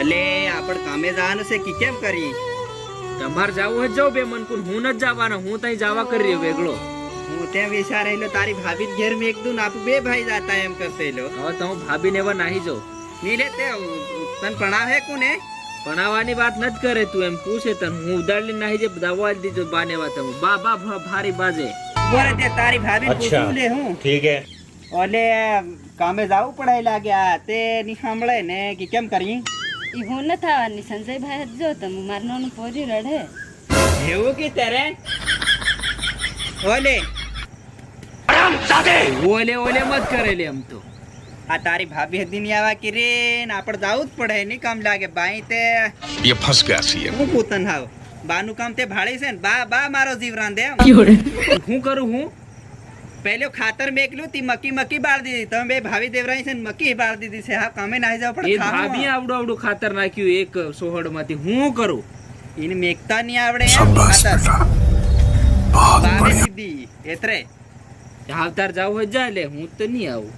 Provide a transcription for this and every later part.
એટલે આપણે કામે જવાનું છે કે કેમ કરી? તમારે જવું જ જાવ બે મનકુન હું ન જવાનો હું ત્યાં જવા કરી રહ્યો વેગળો. હું ત્યાં વિચાર એટલે તારી ભાભી ઘેર મેં એકદમ આપું બે ભાઈ જાતા એમ કરશે લો હવે તો હું ભાભીને એવા નાહી જાઉં. નીલે તે તને ભણાવે કોને? ભણાવવાની વાત ન જ કરે તું એમ પૂછે તન. હું ઉદાડલી નાહી જે દવા દીજો બાને વાત હું બા બા ભારી બાજે. બોલે તે તારી ભાભી પૂછું લે હું. ઠીક હે. ઓલે કામે જાવું પડે લાગ્યા તે ની સાંભળે ને કે કેમ કરી? હું ન થવાની સંજયભાઈ જ જો તમે મારું નાનું પોરી રડે એવું કે તારે ઓલે ઓલે ઓલે મત કરેલી એમ તો આ તારી ભાભી હતી ની આવા કે આપણે જાવું જ પડે નહીં કામ લાગે બાઈ તે એ ફસ ગયા હું પોતાને હાવ બાનું કામ તે ભાડે છે ને બા બા મારો જીવ રાંધે હું કરું હું? પહેલો ખાતર મેકલું તી મકી મકી બાળ દીધી. તમે બે ભાવી દેવરાઈ છે ને મકી બાળ દીધી છે. હા કામે નાહી જાવ એ પણ ભાભી આવડું આવડું ખાતર નાખ્યું એક સોહડમાંથી હું કરું? એને મેકતા નહીં આવડે ખાતર. બાવે દીધી એતરે. આવતાર જાવ હોય જા લે હું તો નહીં આવું.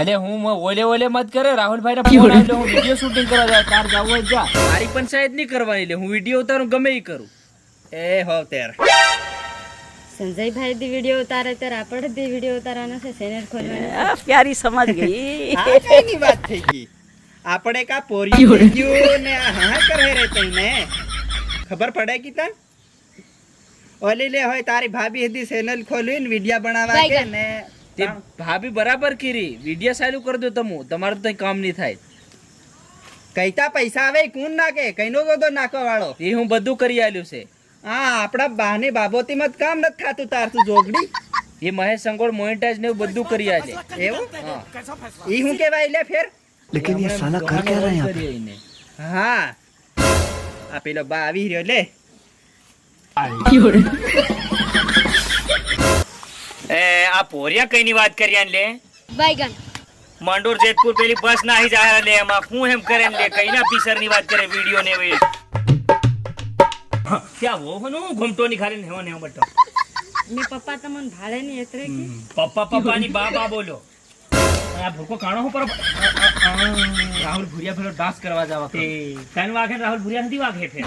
અરે હું ઓલે ઓલે મત કરે રાહુલભાઈ ના ફોન આવ્યો હું વિડિયો શૂટિંગ કરવા જાય તાર જાવ હોય જા. મારી પંચાયત નહીં કરવાની લે હું વિડિયો ઉતારું ગમે એ કરું. એ હોવ તેર. ઓલી લે હોય તારી ભાભી હતી ચેનલ ખોલી ને વિડિયા બનાવવા કે ને ભાભી બરાબર કીરી. વીડિયો ચાલુ કરી દો તમો. તમારું તો કામ નહીં થાય. કઈતા પૈસા આવે કુન નાખે? કઈનો તો નાખવા વાળો એ હું બધું કરી આલ્યું છે. આ આપણા બાની બાબોતીમાં જ કામ નથી થાતું તારતું જોગડી. એ મહેશ સંગોળ મોનેટાઈઝ ને બધું કરી આજે એવું ઈ હું કેવાય લે ફેર. લેકિન યે સાલા કર કે રહે હા. આ પેલો બા આવી રહ્યો લે. એ આ પોરિયા કઈ ની વાત કરી લે? બાઈગન માંડોર જેતપુર પેલી બસ નાહી જાય લે એમાં હું એમ કરે લે કઈ ના પીસરની વાત કરે વિડિયો ને વે ક્યાં વો હનો ઘૂમટો ની ખાલી ને હેવો ને હેવો બટો. મેં પપ્પા તમને ભાડે ની એતરે કે? પપ્પા પપ્પા ની બા બા બોલો. આ ભૂકો કાણો હું પર રાહુલ ભુરિયા પેલો ડાન્સ કરવા જવા તે. તન વાગે રાહુલ ભુરિયા નથી વાગે ફેર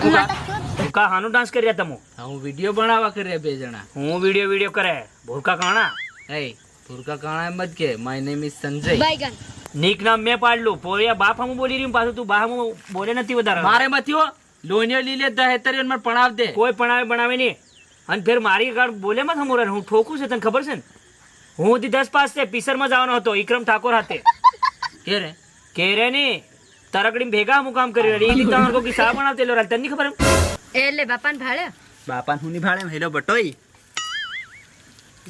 ભૂકા હાનું ડાન્સ કર્યા તમો? હું વિડિયો બનાવવા કર્યા બે જણા. હું વિડિયો વિડિયો કરે. ભૂકા કાણા? એ ભૂરકા કાણા એમ જ કે માય નેમ ઇઝ સંજય. બાયગન નીક નામ મેં પાડલું. પોરિયા બાપ હમું બોલી રહ્યું પાછું તું બા હમું બોલે નથી વધારે. મારે મથ્યો લોનિયો લીલે દહેતરીઓ મને પણાવ દે. કોઈ પણ આવે બનાવે નહીં. અને ફેર મારી ગાડ બોલે મત થમું હું ઠોકું છે તને ખબર છે ને? હું હતી દસ પાસ છે પીસરમાં જવાનો હતો વિક્રમ ઠાકોર હાથે. કે રે કે રે ની તરકડી ભેગા હું કામ કરી રહી એ તમારે કોઈ સા બનાવતેલો રાલ તને ખબર એ એટલે બાપાને ભાળે. બાપાને હું ની ભાળે હેલો બટોઈ.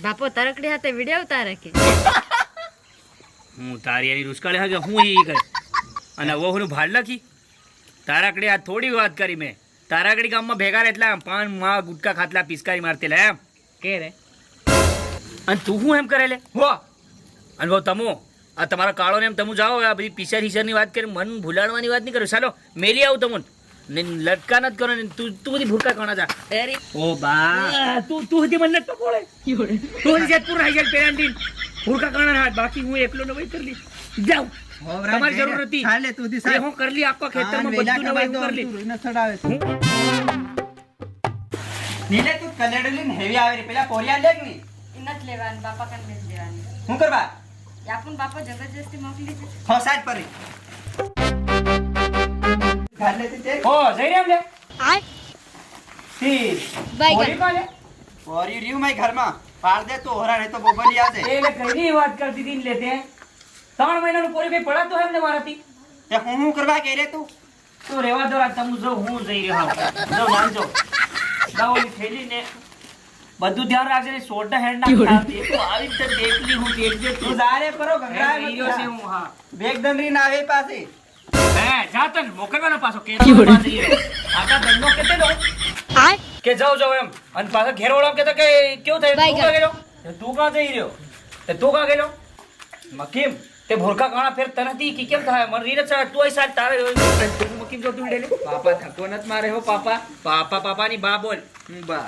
બાપો તરકડી હાથે વીડિયો ઉતારે કે? હું તારી એની રૂસકાળે હાગે હું ઈ કરે. અને વો હું ભાડ લખી તારાકડી આ થોડી વાત કરી મેં. તારાકડી ગામમાં ભેગા રહેલા પાનમાં ગુટકા ખાતલા પિસ્કારી મારતેલા એમ. કે રે? અને તું હું એમ કરે લે? હો. અને બહુ તમો આ તમારા કાળો ને એમ તમે જાઓ આ બધી પિસર હિસરની વાત કરી મન ભૂલાડવાની વાત નહીં કરો. ચાલો મેલી આવું તમને. ને લટકા નથી કરો ને તું તું બધી ભૂરકા કોણા જા. અરે ઓ બા. તું તું હતી મને તો કોળે તું હતી જેતપુર હાઈ જાય પેરાંટીન ભૂરકા કોણા હાથ. બાકી હું એકલો ન કરી લી જાઉં તમારી જરૂર હતી. હાલે તું દી એ હું કરી લી આખા ખેતરમાં બધું ન વહી કરી લી નીલે તું કલેડલી ને હેવી આવે રે. પેલા કોરિયા લેગની. ઇનત નથી લેવાનું બાપા કન નથી લેવાની. હું કરવા? આપણ બાપા જબરજસ્તી મોકલી છે. ફસાજ પરી ઘર લેતી તે? ઓ જઈ રહ્યા લે. થી બાયગન કોલે પોરી રહ્યું મારી ઘરમાં. પાડ દે તો હોરા નહીં તો બોબલી આવશે એ લે કઈ વાત કરતી હતી ને લે તે. ત્રણ મહિનાનું પોરી ભાઈ પડાતો હોય ને મારાથી? હું હું કરવા કે રે તું? તું રેવા દો રાત તમે જો હું જઈ રહ્યો હા જો નાન દાવની થેલી ને બધું ધ્યાન રાખજે ને સોટા હેડ ના ખાતી તું આવી તો દેખલી હું દેખજે તું જારે કરો ગંગરાય મત રહ્યો છે હું હા. બેગ દંડરી ના આવે પાસે હે જાતન મોકલવાનો પાછો કે આકા ધંધો કેતે આ? કે જાઉં જાઉં એમ. અને પાછો ઘેર કે તો કે કેવું થાય? તું કા ગયો તે કા જઈ રહ્યો? તે તું કા ગયેલો? મકીમ તે ભોળકા કાણા ફેર તનતી કે કેમ થાય? મને રીને ચા તું સાહેબ તારે મકીમ જો તું ડેલે પાપા થકો નત મારે હો પાપા. પાપા પાપાની બા બોલ. બા.